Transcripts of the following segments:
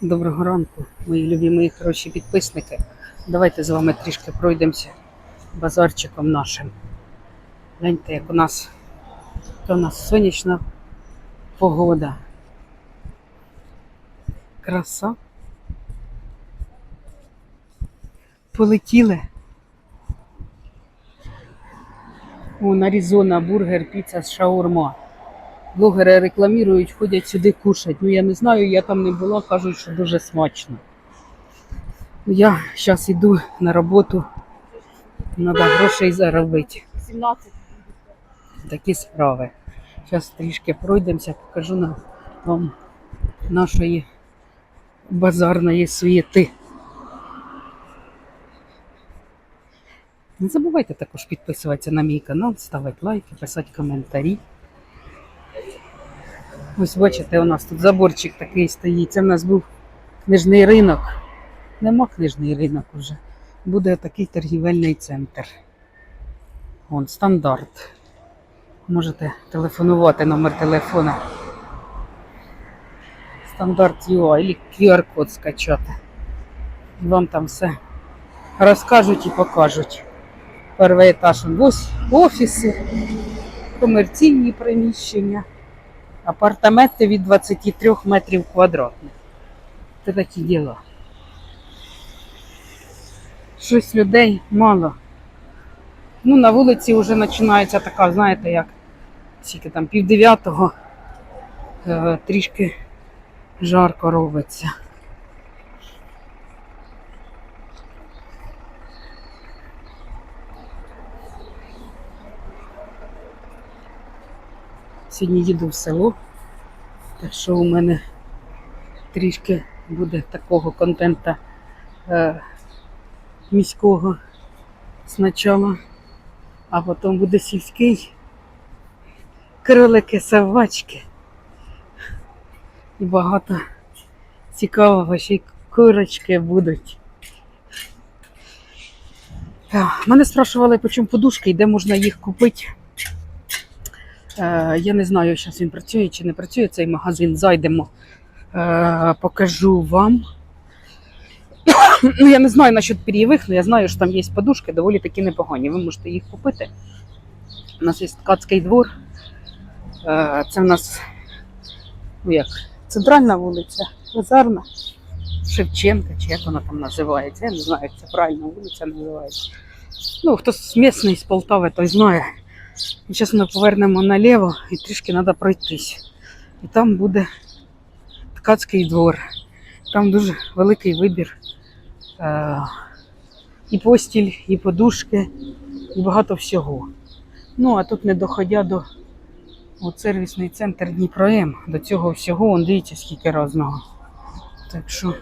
Доброго ранку, мої любі, мої хороші підписники. Давайте з вами трішки пройдемося базарчиком нашим. Гляньте, як у нас, яка у нас сонячна погода. Краса. Полетіли. Вон Аризона, бургер, піца, з шаурма. Блогери рекламують, ходять сюди кушать. Ну я не знаю, я там не була, кажуть, що дуже смачно. Я зараз йду на роботу. Треба грошей заробити. 17. Такі справи. Зараз трішки пройдемося, покажу вам нашої базарної світи. Не забувайте також підписуватися на мій канал, ставити лайки, писати коментарі. Ось бачите, у нас тут заборчик такий стоїть. Це в нас був книжний ринок. Нема книжний ринок уже. Буде такий торгівельний центр. Вон стандарт. Можете телефонувати номер телефона. Стандарт UA або QR-код скачати. Вам там все розкажуть і покажуть. Перший етаж ось офіси, комерційні приміщення, апартаменти від 23 метрів квадратних. Це такі діла. Щось людей мало. Ну, на вулиці вже починається така, знаєте, як скільки там пів дев'ятого, е, трішки жарко робиться. Сьогодні їду в село, так що у мене трішки буде такого контента е, міського спочатку, а потім буде сільський кролики, собачки. І багато цікавого, ще й курочки будуть. Е, Мене спрашували, по чому подушки і де можна їх купити. Е, Я не знаю, зараз він працює чи не працює цей магазин. Зайдемо, е, покажу вам. Ну, я не знаю насчет перьєвих, але я знаю, що там є подушки, доволі таки непогані. Ви можете їх купити. У нас є ткацький двор. Е, Це в нас ну як, центральна вулиця, базарна, Шевченка, чи як вона там називається. Я не знаю, як це правильно вулиця називається. Ну, хто місний з Полтави, той знає. І зараз ми повернемо наліво і трішки треба пройтись. І там буде ткацький двор. Там дуже великий вибір. Е, і постіль, і подушки, і багато всього. Ну, а тут не доходя до от, сервісний центр Дніпром, до цього всього, он дивіться, скільки разного. Так що,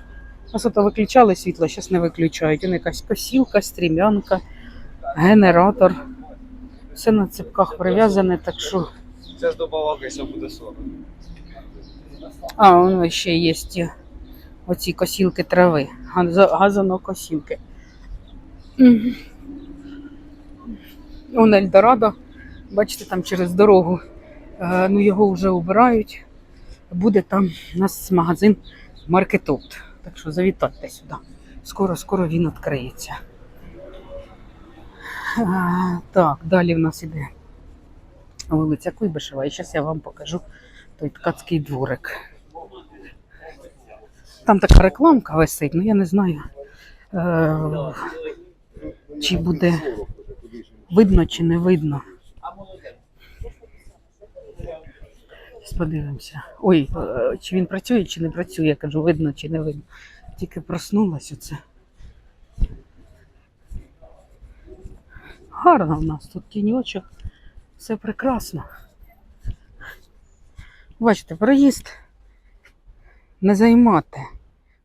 ось ото виключали світло, зараз не виключають. Он якась косілка, стрімянка, генератор. Все на цепках прив'язане, так що. Це ж добавакайся буде 40. А, воно ще є ті, оці косілки трави, газо- газонокосілки. Мгм. Он Ельдорадо, бачите, там через дорогу. Е, Ну, його вже убирають. Буде там у нас магазин Маркетопт. Так що завітайте сюди. Скоро-скоро він відкриється. Так, далі в нас іде вулиця Куйбишева. І зараз я вам покажу той ткацький дворик. Там така рекламка висить, ну я не знаю, е, чи буде видно, чи не видно. Подивимося. Ой, е, чи він працює, чи не працює, я кажу, видно чи не видно. Тільки проснулась оце. Гарно в нас тут тіньочок. Все прекрасно. Бачите, проїзд не займати.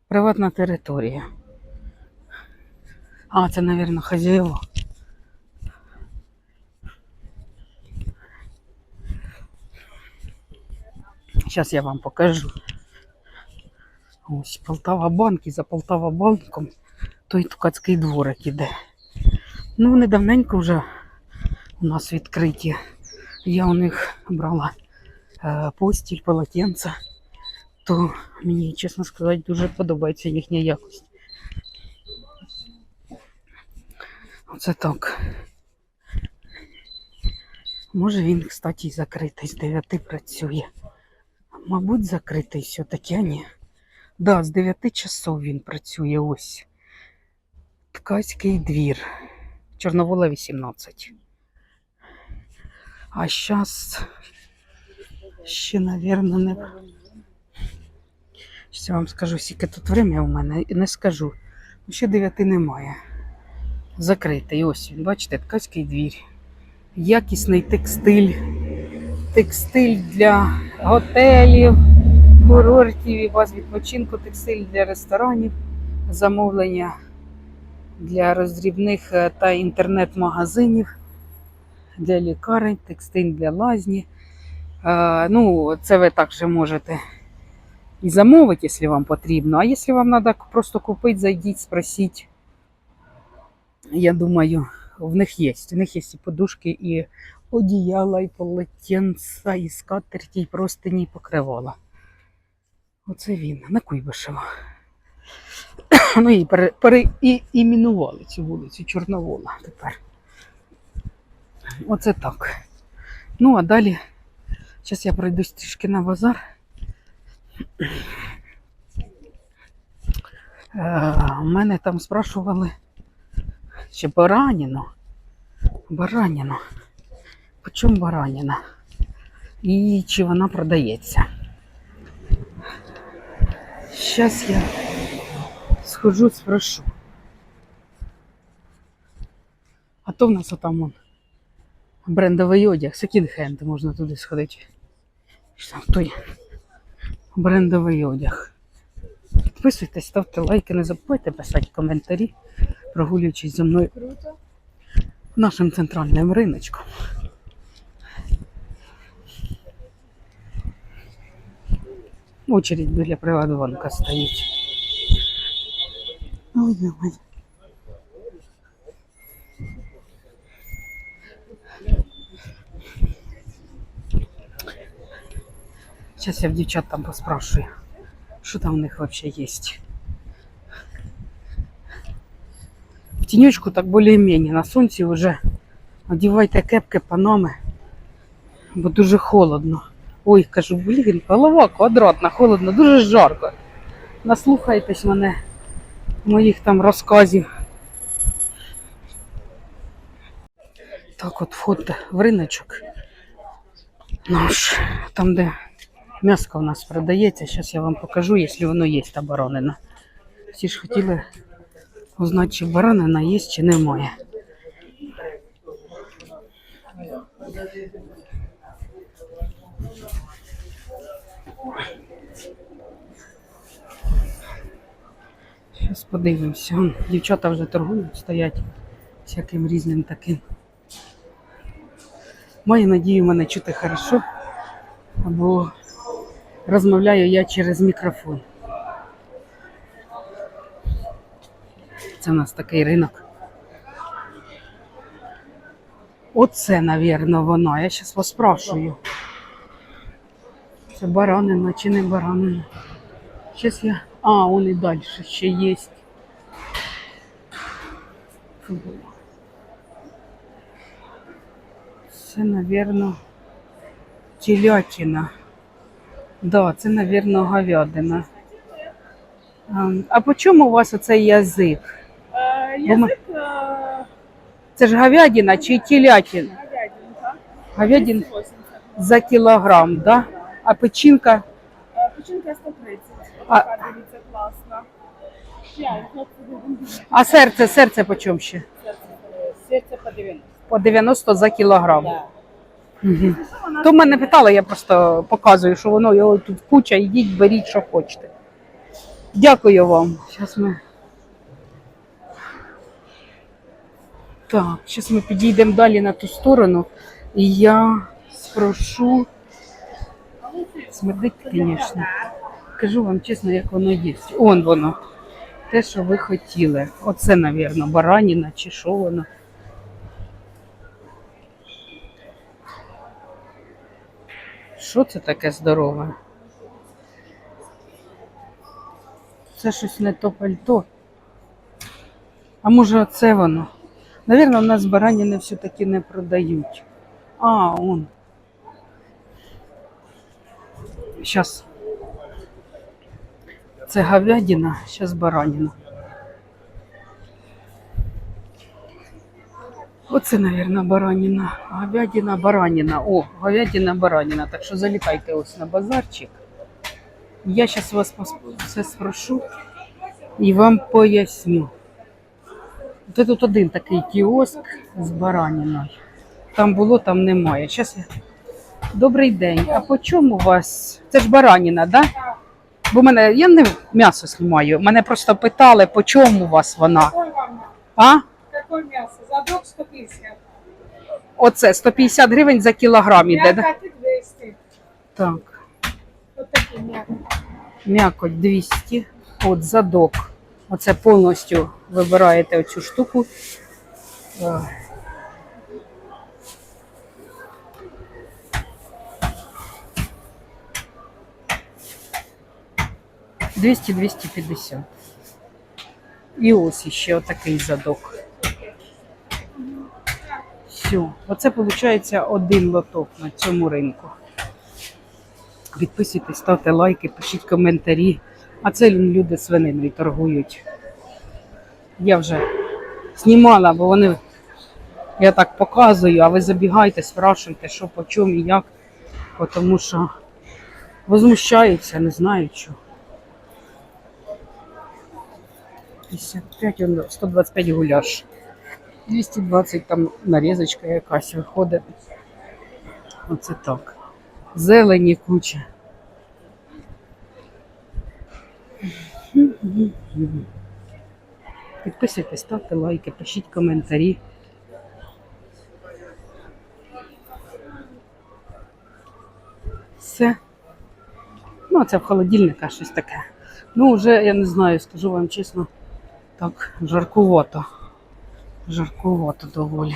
Приватна територія. А, це, мабуть, хазяєво. Зараз я вам покажу. Ось Полтава банк і за Полтава банком той ткацький дворик іде. Ну, вони давненько вже у нас відкриті. Я у них брала е, постіль, полотенце. то мені, чесно сказати, дуже подобається їхня якість. Оце так. Може він, кстати, закритий з 9 працює. Мабуть, закритий все-таки, а ні. Да, з 9 часов він працює ось. Ткацький двір. Чорновола 18. А зараз ще, напевно, не. Я вам скажу, скільки тут время у мене, не скажу. Ще 9 немає. Закритий. Ось він, бачите, ткацький двір. Якісний текстиль. Текстиль для готелів, курортів і баз відпочинку, текстиль для ресторанів, замовлення для роздрібних е, та інтернет-магазинів, для лікарень, текстиль для лазні. Е, Ну, це ви також можете і замовити, якщо вам потрібно. А якщо вам треба просто купити, зайдіть, спросіть. Я думаю, в них є. У них є і подушки, і одіяла, і полотенця, і скатерті, і простині, і покривала. Оце він, на Куйбишева. Ну і пере, пере, цю вулицю Чорновола тепер. Оце так. Ну, а далі, зараз я пройдусь трішки на базар. Е, мене там спрашували, чи бараніну. Бараніну. По чому бараніна? І чи вона продається? Зараз я схожу, спрошу. А то в нас отам он брендовий одяг, секінд-хенд, можна туди сходити. Що там той брендовий одяг. Підписуйтесь, ставте лайки, не забувайте писати коментарі, прогулюючись зі мною нашим центральним риночком. Очередь біля Приватбанка стоїть. Ой, ой. Сейчас я в дівчат там поспрашиваю, що там у них вообще есть. В тенечку так более-менее. На сонці вже одівайте кепки, панами, бо дуже холодно. Ой, кажу, блін, голова квадратна, холодно, дуже жарко. Наслухайтесь мене Моїх там розказів. Так от входьте в риночок. Наш, там, де м'яско у нас продається. Зараз я вам покажу, якщо воно є та баранина. Всі ж хотіли узнати, чи баранина є, чи немає. Зараз подивимося. Дівчата вже торгують, стоять всяким різним таким. Маю надію, мене чути хорошо, або розмовляю я через мікрофон. Це у нас такий ринок. Оце, навірно, вона. Я зараз вас спрашую. Це баранина чи не баранина? Зараз я. А, он і далі ще є. Фу. Це, навірно, телятина. Да, це, навірно, говядина. А, по чому у вас оцей язик? Е, Язик е, Це ж говядина чи телятина? Говядин за кілограм, да? А печінка Е, Печінка 130. А- Будемо А серце, серце по чому ще? Серце по 90. По 90 за кілограм. Да. Угу. То мене питали, я просто показую, що воно його тут куча, йдіть, беріть, що хочете. Дякую вам. Зараз ми. Так, зараз ми підійдемо далі на ту сторону. І я спрошу. Смердить, звісно. Кажу вам чесно, як воно є. Он воно. Те, що ви хотіли. Оце, мабуть, бараніна чи що воно. Що це таке здорове? це щось не то пальто. А може це воно? Навірно, в нас бараніни все-таки не продають. А, он. Зараз. Це говядина, зараз бараніна. Оце, мабуть, бараніна. Говядина, бараніна. О, говядина, бараніна. Так що залітайте ось на базарчик. Я зараз вас все спрошу і вам поясню. Це тут один такий кіоск з бараніною. Там було, там немає. Я... Добрий день. А по чому у вас? Це ж бараніна, так? Да? Бо мене я не м'ясо знімаю. Мене просто питали, по чому у вас вона. А? Какое мясо? Задок 150. Оце 150 гривень за кілограм іде. Да? 200. Так. Мякоть. М'якоть 200. От задок. Оце повністю вибираєте оцю штуку. Е, Двісті 250 І ось ще отакий задок. Все. Оце виходить один лоток на цьому ринку. Підписуйтесь, ставте лайки, пишіть коментарі. А це люди свининою торгують. Я вже знімала, бо вони, я так показую, а ви забігайте, спрашуйте, що по чому і як. Тому що возмущаються, не знаю що. 55, 125 гуляш. 220 там нарізочка якась виходить. Оце так. Зелені куча. Підписуйтесь, ставте лайки, пишіть коментарі. Все. Ну, це в холодильника щось таке. Ну, вже я не знаю, скажу вам чесно, так, жаркувато. Жаркувато доволі.